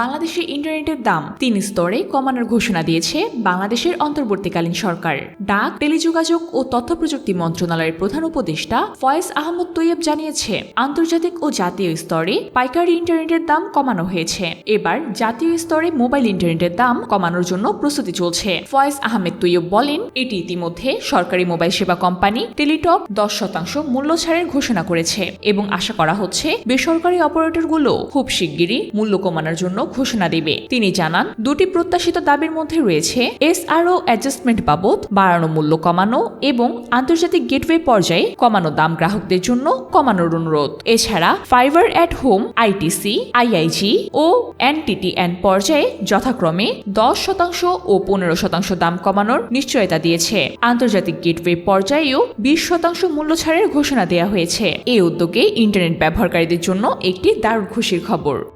বাংলাদেশের ইন্টারনেটের দাম তিন স্তরে কমানোর ঘোষণা দিয়েছে বাংলাদেশের অন্তর্বর্তীকালীন সরকার। ডাক, টেলিযোগাযোগ ও তথ্য প্রযুক্তি মন্ত্রণালয়ের প্রধান উপদেষ্টা ফয়েজ আহমদ তৈয়ব জানিয়েছে, আন্তর্জাতিক ও জাতীয় স্তরে পাইকারি ইন্টারনেটের দাম কমানো হয়েছে। এবার জাতীয় স্তরে মোবাইল ইন্টারনেটের দাম কমানোর জন্য প্রস্তুতি চলছে। ফয়েজ আহমেদ তৈয়ব বলেন, এটি ইতিমধ্যে সরকারি মোবাইল সেবা কোম্পানি টেলিটক দশ শতাংশ মূল্য ছাড়ের ঘোষণা করেছে এবং আশা করা হচ্ছে, বেসরকারি অপারেটরগুলো খুব শিগগিরই মূল্য কমানোর জন্য ঘোষণা দেবে। তিনি জানান, দুটি প্রত্যাশিত দাবির মধ্যে রয়েছে এসআরও অ্যাডজাস্টমেন্ট বাবদ বাড়ানো মূল্য কমানো এবং আন্তর্জাতিক গেটওয়ে পর্যায়ে কমানো দাম গ্রাহকদের জন্য কমানোর অনুরোধ। এছাড়া fibre at home, ITC, IIG O NTTN পর্যায়ে যথাক্রমে দশ শতাংশ ও পনেরো শতাংশ দাম কমানোর নিশ্চয়তা দিয়েছে। আন্তর্জাতিক গেটওয়ে পর্যায়েও বিশ শতাংশ মূল্য ছাড়ের ঘোষণা দেওয়া হয়েছে। এই উদ্যোগে ইন্টারনেট ব্যবহারকারীদের জন্য একটি দারুণ খুশির খবর।